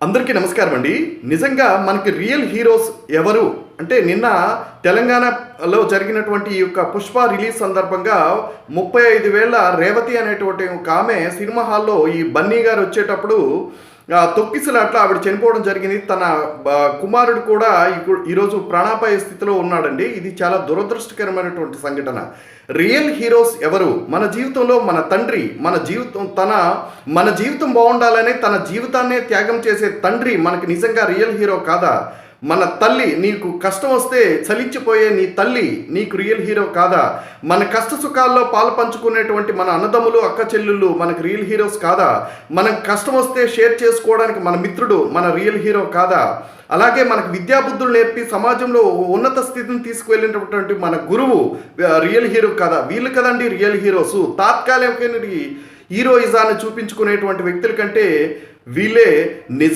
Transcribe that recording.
అందరికీ నమస్కారం అండి. నిజంగా మనకి రియల్ హీరోస్ ఎవరు? అంటే నిన్న తెలంగాణలో జరిగినటువంటి ఈ యొక్క పుష్ప రిలీజ్ సందర్భంగా ముప్పై ఐదు వేల రేవతి అనేటువంటి ఒక ఆమె సినిమా హాల్లో ఈ బన్నీ గారు వచ్చేటప్పుడు తొక్కిసలాట్లో ఆవిడ చనిపోవడం జరిగింది. తన కుమారుడు కూడా ఇప్పుడు ఈరోజు ప్రాణాపాయ స్థితిలో ఉన్నాడండి. ఇది చాలా దురదృష్టకరమైనటువంటి సంఘటన. రియల్ హీరోస్ ఎవరు? మన జీవితంలో మన తండ్రి మన జీవితం తన మన జీవితం బాగుండాలని తన జీవితాన్నే త్యాగం చేసే తండ్రి మనకి నిజంగా రియల్ హీరో కాదా? మన తల్లి నీకు కష్టం వస్తే చలించిపోయే నీ తల్లి నీకు రియల్ హీరో కాదా? మన కష్ట సుఖాల్లో పాలు పంచుకునేటువంటి మన అన్నదమ్ములు అక్క చెల్లెళ్ళు మనకు రియల్ హీరోస్ కాదా? మనం కష్టం వస్తే షేర్ చేసుకోవడానికి మన మిత్రుడు మన రియల్ హీరో కాదా? అలాగే మనకు విద్యాబుద్ధులు నేర్పి సమాజంలో ఉన్నత స్థితిని తీసుకువెళ్ళినటువంటి మన గురువు రియల్ హీరో కాదా? వీళ్ళు కదండి రియల్ హీరోస్ తాత్కాలిక హీరోయిజాన్ని చూపించుకునేటువంటి వ్యక్తుల కంటే వీళ్ళే నిజ